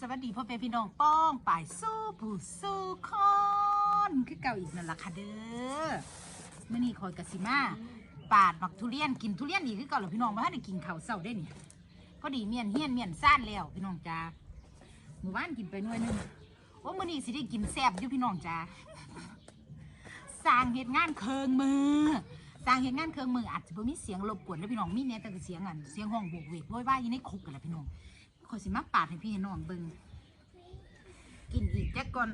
สวัสดีพ่อแม่พี่น้องป้องป่ายสู้ผู้สู้คอนคือเก่าอีกนั่นแหละค่ะเด้อมื่อนี้คอยกสิมาปาดบักทุเรียนกินทุเรียนอีกคือเก่าหรอพี่น้องมาให้ได้กินข้าวเช้าได้นี่ยก็ดีเมียนเฮียนเมียนซ่านแล้วพี่น้องจ้าหมู่บ้านกินไปหน่วยนึงโอ้มื่อนี้สิได้กินแซ่บอยู่พี่น้องจ้าสร้างเหตุงานเคิงมือสร้างเหตุงานเคืองมืออาจจะบ่มีเสียงรบกวนนะพี่น้องมีแน่แต่เสียงอันเสียงห้องโบกเวกโวยวายอยู่ในคุกกันแหละพี่น้อง ขอยสิมาปาดให้พี่ให้น้องเบิ่งกินอีกจักก่อน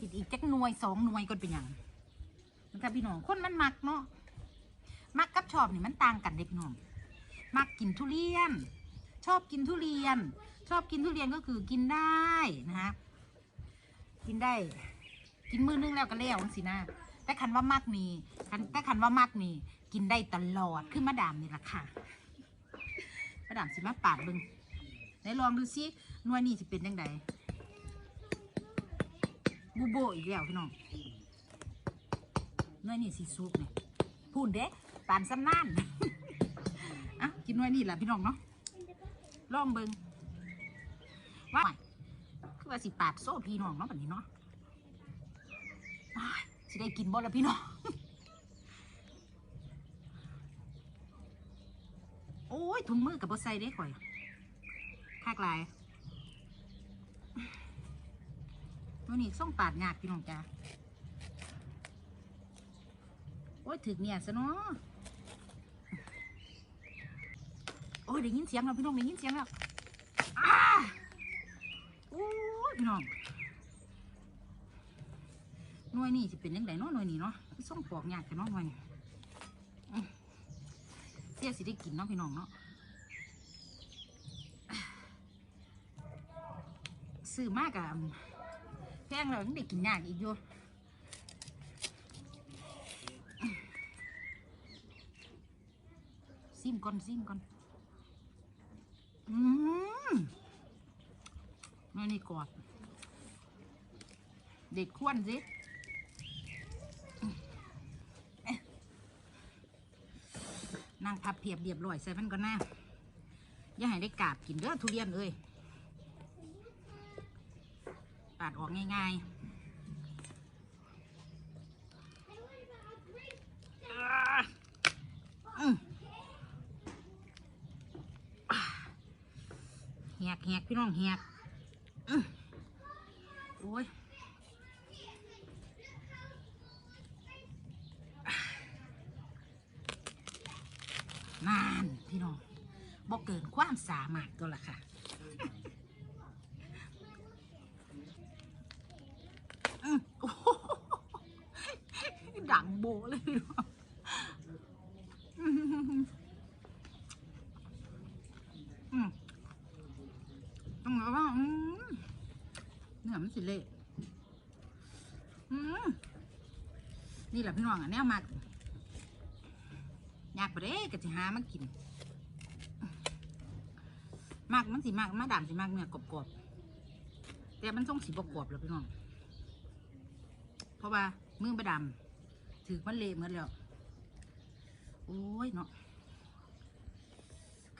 กินอีกจักหน่วยสองหน่วยก่อนเป็นหยังนะครับพี่น้องคนมันมักเนาะมักกับชอบนี่มันต่างกันเด็พี่น้องมักกินทุเรียน ชอบกินทุเรียน ชอบกินทุเรียนก็คือกินได้นะฮะกินได้ กินมื้อนึงแล้วก็แล้วสินะแต่คันว่ามักนี่คันแต่คันว่ามักนี่ กินได้ตลอดขึ้นมาดามนี่แหละค่ะมาดามสิมาปาดบึง นลองดูซิหน่วยนี่จะเป็นยังไงบูโบอีกแล้วพี่น้องหน่วยนี่สีซุปเนี่ยพูนเด้ปานซ้ำน่านอะกินหน่วยนี่แหละพี่น้องเนาะลองเบิงว่าคือว่าสิปาดโซ่พี่น้องเนาะแบบนี้เนาะอ้ายสิได้กินบ่ละพี่น้องโอ้ยถุงมือกับบ่ใส่ได้ข่อย คากหลายวันนี้ส่งปาดงากพี่น้องจ้าโอ้ยถึกเนี่ยซะเนาะโอ้ยได้ยินเสียงแล้วพี่น้องได้ยินเสียงแล้วอ้าโอ้ยพี่น้องหน่วยนี่จะเป็นยังไงเนาะหน่วยนี่เนาะส่งปอกหยากกันเนาะหน่วยนี่เสียสิได้กินเนาะพี่น้องเนาะ ซื้อมากอะแพงแล้วยังได้กินยากอีกอยู่ซิมก่อนซิมก่อนอืมนี่กอดเด็กขวนสินั่งพับเพียบเรียบร้อยใส่มันก็น่าอย่าให้ได้กาบกินเด้อทุเรียนเอ้ยาดออกง่ายๆอ่าอืมอ่าแหกแหกพี่น้องแหกอื้อโอ้ยนานพี่น้องบอกเกินความสามารถก็ละค่ะ อืมโอ้โห ดังโบเลยพี่น้องอืมอืมต้องบอกว่าเนื้อมันสิเละอืมนี่แหละพี่น้องอะแนวมากอยากไปเด้ก็จะหามากิน มากมันสิมากมาดามสิมากเนี่ยกรอบๆแต่มันต้องสีบกรอบแล้วพี่น้อง เพราะว่ามือประดา ถือมันเละเหมือนแล้ว โอ้ยเนาะ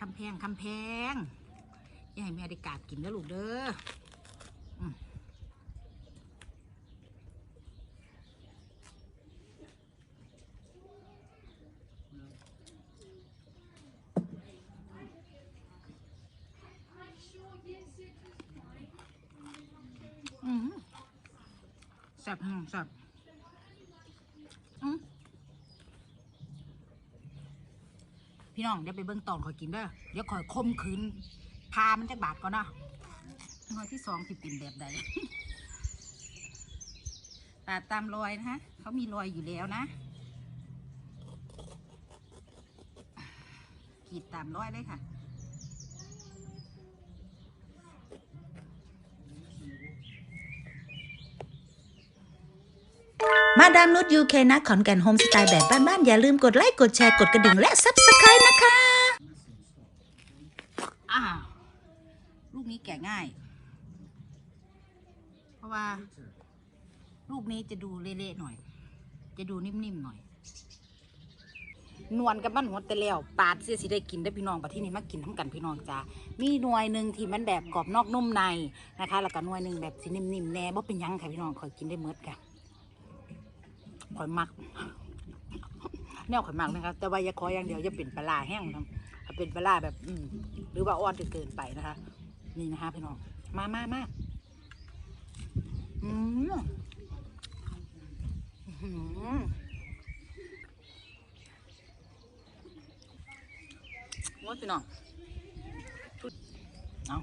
คำแพงคำแพงอย่าให้แม่ได้กาดกินนะลูกเด้ออืมแซ่บอืมแซ่บอืม พี่น้องเดี๋ยวไปเบิ้งตอนขอยกินเด้อเดี๋ยวขอยคมคืนพามันจะบาดก่อนเนาะหน่วยที่สองสีปิ่นแบบใดปาดตามรอยนะฮะเขามีรอยอยู่แล้วนะกีดตามรอยเลยค่ะ มาดามนุชยูเคนะขอนแก่นโฮมสไตล์แบบบ้านๆ อย่าลืมกดไลค์กดแชร์กดกระดิ่งและซับสไครต์นะคะอ้าลูกนี้แกะง่าย เพราะว่า ลูกนี้จะดูเละๆหน่อย จะดูนิ่มๆหน่อย นวลกับมันหมดแต่แล้วปาดเสียสิได้กินได้พี่น้องปะที่นี่มากินทั้งกันพี่น้องจ้ามีหน่วยหนึ่งที่มันแบบกรอบนอกนุ่มในนะคะ แล้วก็หน่วยหนึ่งแบบสินิ่มๆแน่บ่เป็นยังค่ะพี่น้องคอยกินได้เมดค่ะ คอยมัก แนวข่อยมักนะคะ แต่ว่าอย่าขออย่างเดียวอย่าเป็นปลาร้าแห้งนะเป็นปลาร้าแบบ อืมหรือว่าอ่อนจนเกินไปนะคะ นี่นะคะพี่น้องมามามาอืมอื้อหืองดพี่น้องเอา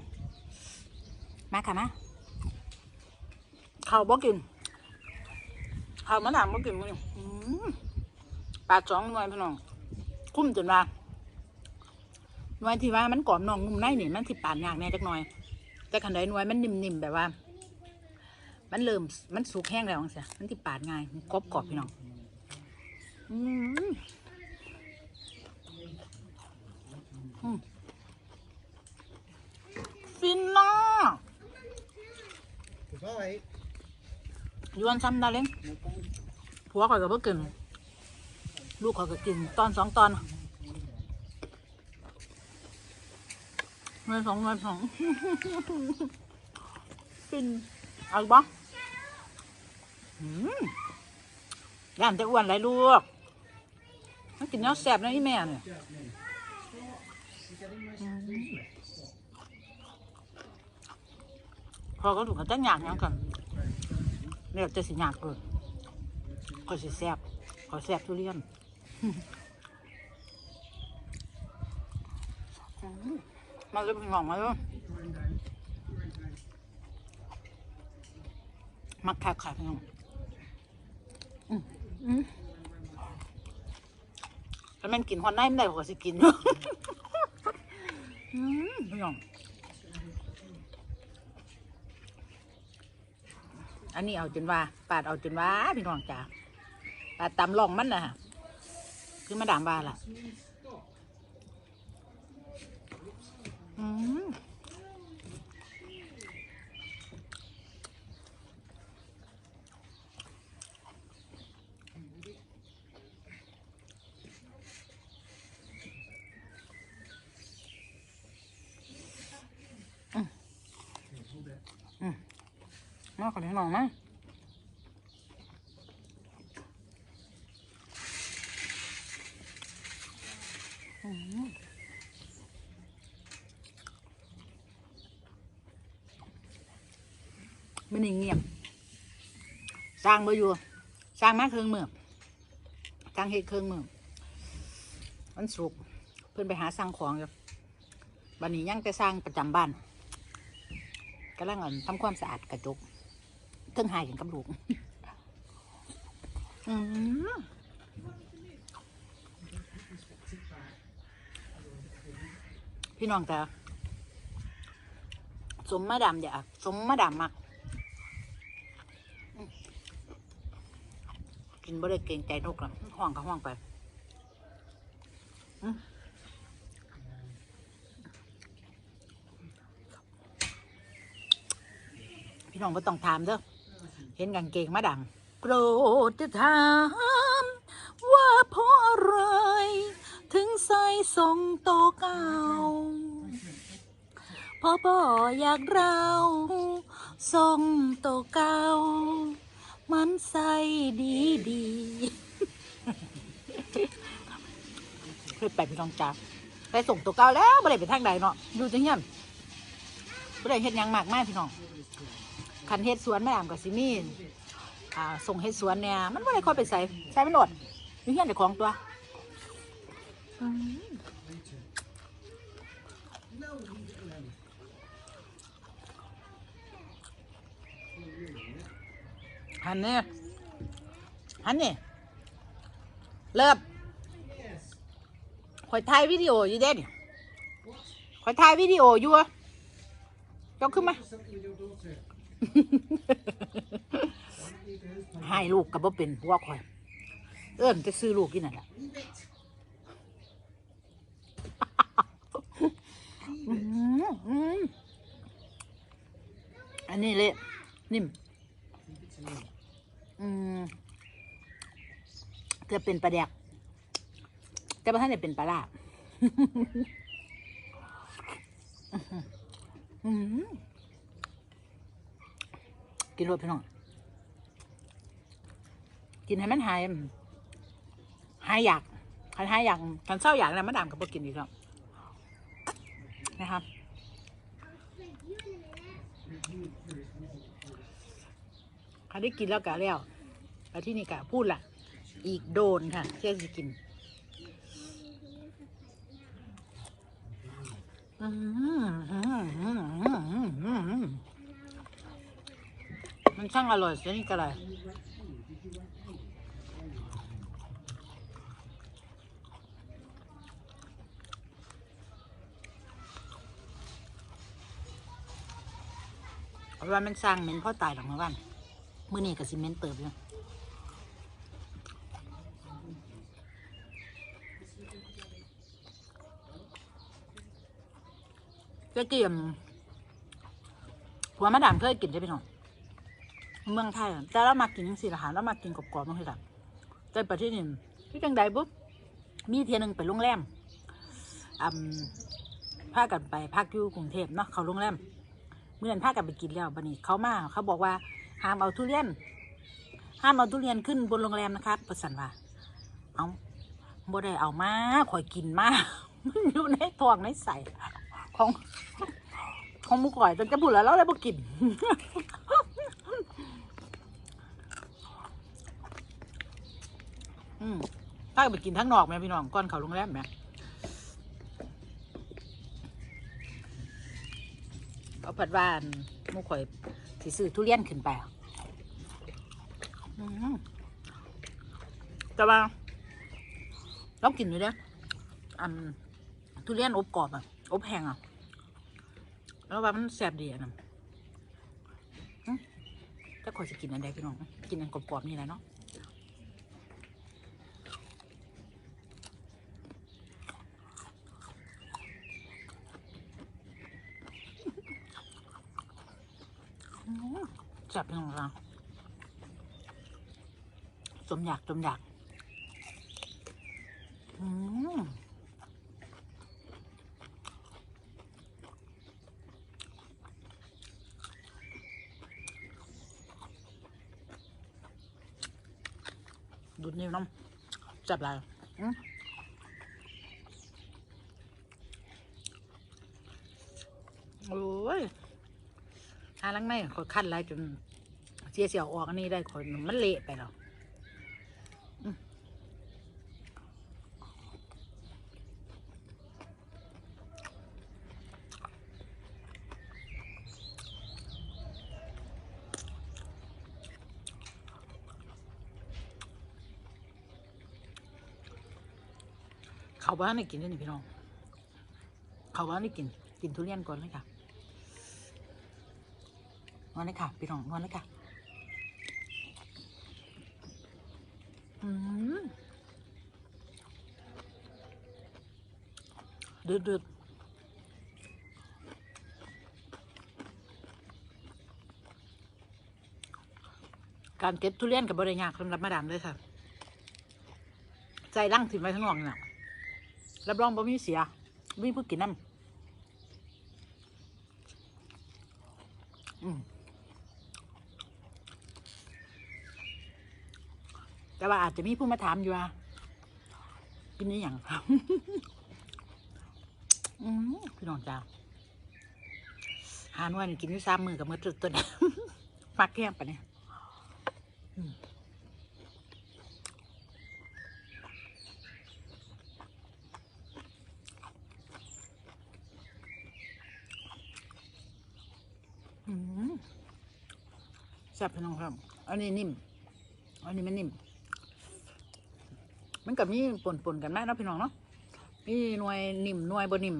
มาค่ะมาข้าวบ่กิน ข้าวมะนาวบ่กินมื้อนี้อืมปลาสองหน่วยพี่น้อง คุ้มจนว่าหน่วยที่ว่ามันกรอบนองงุ่มในนี่มันสิปานยากแน่จักหน่อย แต่ขันใดหน่วยมันนิ่มๆแบบว่า มันเริ่มมันสุกแห้งแล้วจังซี่มันสิปาดง่ายกรอบกรอบพี่น้องอืมอืมฟินเนาะ Goodbye. ยวนซ้ำได้เลยผัวข่อยก็บ่กินลูกข่อยก็กินตอนสองตอนเงินสองเงินสองฟินเอาอีกบ้างย่านจะอ้วนไรลูกมันกินเนื้อแซ่บนะอีแม่เนี่ยอืมพอก็ถูกกันจังหยากหยังกัน เรียกจะสิยากเกินก็สิแซบก็แซบทุเรียนมาเลยพี่น้องมาเลยมักคักค่ะพี่น้องถ้ามันกินหอนได้ไม่ได้ก็สิกินอืมพี่น้อง อันนี้เอาจนว่า ปาดเอาจนว่าพี่น้องจ๋าปาดตำลองมันนะฮะคือมาดามว่าล่ะ อืม มาขอเลี้ยงน้องมันนี่เงียบ สร้างบ่อยู่ สร้างมาเครื่องมือสร้างเฮ็ดเครื่องมือมันสุกเพื่อนไปหาสร้างของอยู่บันนี้ยังแต่สร้างประจำบ้านกำลังอั่นทำความสะอาดกระจก เทิงหายกันกับลูกอืมพี่น้องแต่สมมาดามอยากสมมาดามมัก กินบ่ได้เกรงใจนกหรอกห้องก็ห้องไปพี่น้องไม่ต้องถามเด้อ เห็นกางเกงมาดัง โปรดจะถาม ว่าเพราะอะไร ถึงใส่ทรงโตเก่าเพอบ่อยากเราทรงโตเก่ามันใส่ดีดีเคยไปพี่น้องจ้าไปส่งตัวเก่าแล้วไม่ได้ไปทางใดเนาะอยู่จังเงี้ยไม่ได้เฮ็ดหยังมากมายพี่น้อง คันเฮ็ดสวนแม่อามกับซิมีอ่าส่งเฮ็ดสวนเนี่ยมันไม่ได้ค่อยไปใส่ใส่ไม่หลดอยู่เฮียนเด็กของตัวอันเนี่ยหันนี่เลิบคอยถ่ายวิดีโออยู่เด้นี่ยคอยถ่ายวิดีโออยู่ยกขึ้นมา ให้ลูกกับบ่เป็นผัวคอย เอิ้นจะซื้อลูกกินนั่นแหละอันนี้เละนิ่มอืมเกือบเป็นปลาแดกแต่ว่าท่านเนี่ยเป็นปลาร้าอื้อหือ กินรสพี่น้อง กินให้มันหาย หายอยากคันหายอยากคันเศร้าอยากแล้วมาดามกับพวกกินอีกแล้วนะครับคันได้กินแล้วกะแล้วแล้วที่นี่กะพูดล่ะ อีกโดนค่ะเชื่อสิกินอืมอืมอืมอืมอืมอื มันช่างอร่อยเสียนี่ก็เลยว่ามันสร้างเหม็นพ่อตายหรอกนะวันเมื่อนี้กับซีเมนต์เติบอยู่เจ๊เกี่ยมผัวมาดามเคยกินใช่ไหมน้อง เมืองไทยแต่เรามากินยังสิละหาเรามากินกรอบๆมั้งคือแบบแต่ประเทศนี้ที่จังใดปุ๊บมีเทียหนึงไปโรงแรมอืมพากันไปพักอยู่กรุงเทพเนาะเขาโรงแรมเมื่อนั้นพากันไปกินแล้วบันนี้เขามาเขาบอกว่าห้ามเอาทุเรียนห้ามเอาทุเรียนขึ้นบนโรงแรมนะครับประสันว่าเอาบ่ได้เอามาข่อยกินมามันอยู่ในทองในใส่ของของมุก่อยจนจะบุญแล้วเราเลยบ่กิน อืมถ้าไปกินทั้งนอกไหมพี่น้องก่อนเขาโรงแรมไหมเอาผัดวานมูข่อยสิซื้อทุเรียนขึ้นไปอืมแต่ว่าลองกินดูเด้ออันทุเรียนอบกรอบอะ อบแห้งอะ แล้วว่ามันแซ่บดีอะนะถ้าข่อยจะกินอันใดพี่น้อง กินอันกรอบๆนี่แหละเนาะ จับยังไงสมอยากสมอยากอืมดูดนิ้วน้ำจับอะไรอืมโอ้ย หาลังในขอยคัดไรจนเสียเสียวออกอันนี้ได้ขอยมันเละไปแล้วอืมเขาบ้านไม่กินด้วยนี่พี่น้อง เขาบ้านไม่กิน กินทุเรียนก่อนเลยค่ะ นอนเลยค่ะพี่น้องนอนเลยค่ะอืมดืดดืดการเก็บทุเรียนกับบริยากสำหรับมาดามเลยค่ะ ใจร่างถิ่นไว้ทั้งนอกนี่น่ะรับรองบ่มีเสียบ่มีผู้กินน้ำอืม แต่ว่าอาจจะมีผู้มาถามอยู่ว่ากินนี่อย่างอืมพี่น้องจ้าหาน่วยนี่กินอยู่สามมือกับมือจุดตัวนี้มักแก้มปะเนี่ยอืมแซ่บพี่น้องครับ อันนี้นิ่ม อันนี้มันนิ่ม มันกับนี่ปนปนๆกันมากเนาะพี่น้องเนาะนี่หน่วยนิ่มหน่วยบนนิ่ม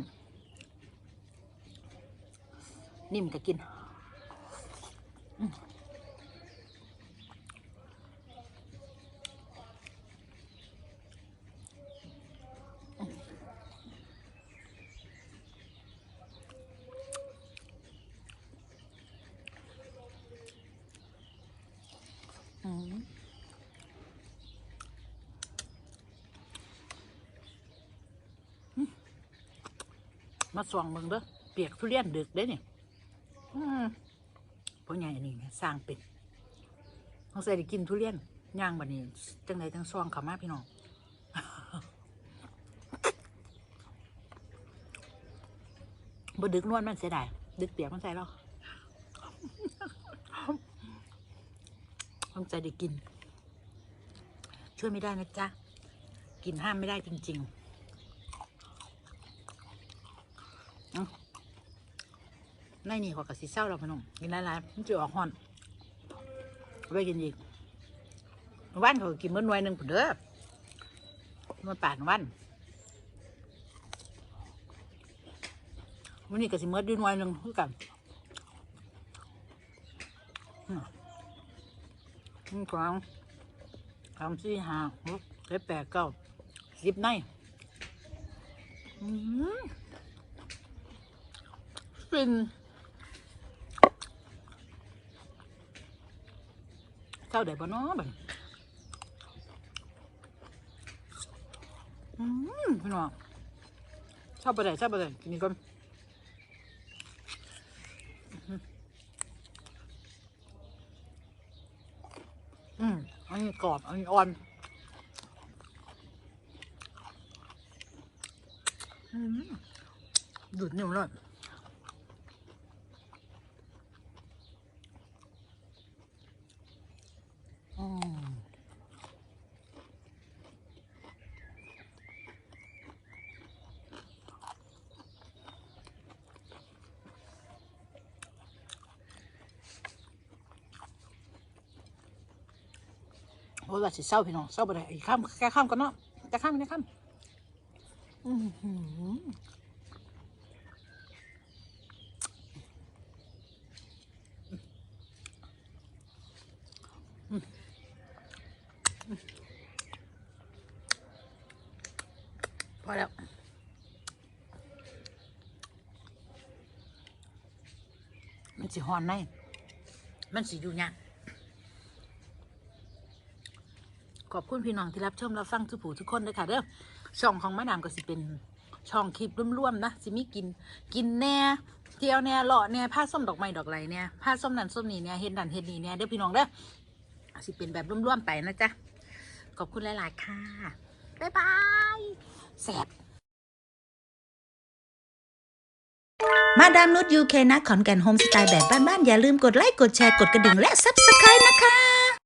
นิ่มก็กิน ส่องมึงเด้อเปียกทุเรียนดึกเด้เนี่อืมเพราะไงอันนี้แม่สร้างเป็นต้องใส่ได้กินทุเรียนย่างบัดนี้จังไดจังซองขามาพี่น้องบดึกนวลมันเสียดายดึกเปียกมันใส่แล้วต้องใจได้กิน ช่วยไม่ได้นะจ๊ะ กินห้ามไม่ได้จริง ๆเอ้า ในนี่ขอกระสีเศร้าเราพนมกินหลายๆมันจะออกห่อนเอาไปกินอีกวันเขาก็กินเมื่อหน่วยหนึ่งผุนเด้อมื่อป่านวันวันนี้ก็สิเมื่อด้วยหน่วยหนึ่งคือกันอืมอืมของสามสี่ห้าหกเจ็ดแปดเก้าสิบในอืมฟิน จ้าเดี๋ยวบ่เน้อบันอืมพี่น้องชอบไปไหนชอบไปไหนกินนี่ก่อนอืมอันนี้กรอบ อันนี้อ่อนอืมดูดนิ้วเลยอืม โอ้ยว่าสิเศร้าพี่น้องเศร้าไปไหนอีกข้ามแค่ข้ามกันเนาะแค่ข้ามไม่ได้ข้ามพอแล้วมันสิหอนในมันสิอยู่เนี่ยาก ขอบคุณพี่น้องที่รับชมรับฟังทุกผู้ทุกคนเลยค่ะเด้อช่องของมะนามก็สิเป็นช่องคลิปร่วมๆนะสิมีกินกินแน่เที่ยวแน่เลาะแน่ผ้าส้มดอกไม้ดอกไรเนี่ยผ้าส้มนันส้มนี่เนี่ยเห็ดนั่นเห็ดนี่เนี่ยเด้อพี่น้องเด้อสิเป็นแบบร่วมๆไปนะจ๊ะขอบคุณหลาย ๆ ค่ะบ๊ายบายแสบมาดามนุชยูเคนะขอนแก่นโฮมสไตล์แบบบ้าน ๆ อย่าลืมกดไลค์ กดแชร์ กดกระดิ่งและซับสไครต์นะคะ